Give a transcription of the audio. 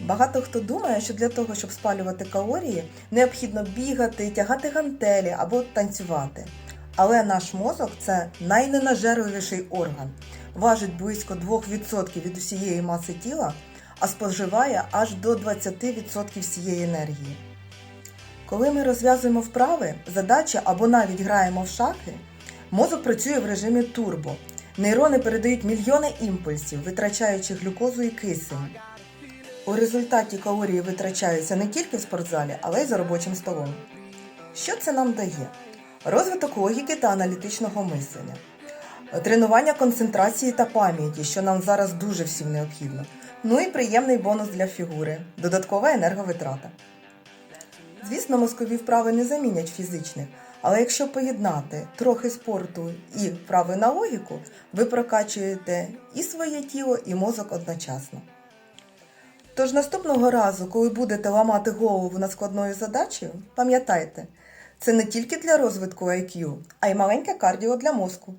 Багато хто думає, що для того, щоб спалювати калорії, необхідно бігати, тягати гантелі або танцювати. Але наш мозок це найненажерливіший орган, важить близько 2% від усієї маси тіла, а споживає аж до 20% всієї енергії. Коли ми розв'язуємо вправи, задачі або навіть граємо в шахи, мозок працює в режимі турбо. Нейрони передають мільйони імпульсів, витрачаючи глюкозу і кисень. У результаті калорії витрачаються не тільки в спортзалі, але й за робочим столом. Що це нам дає? Розвиток логіки та аналітичного мислення, тренування концентрації та пам'яті, що нам зараз дуже всім необхідно. Ну і приємний бонус для фігури додаткова енерговитрата. Звісно, мозкові вправи не замінять фізичних, але якщо поєднати трохи спорту і вправи на логіку, ви прокачуєте і своє тіло, і мозок одночасно. Тож наступного разу, коли будете ламати голову над складною задачею, пам'ятайте, це не тільки для розвитку IQ, а й маленьке кардіо для мозку.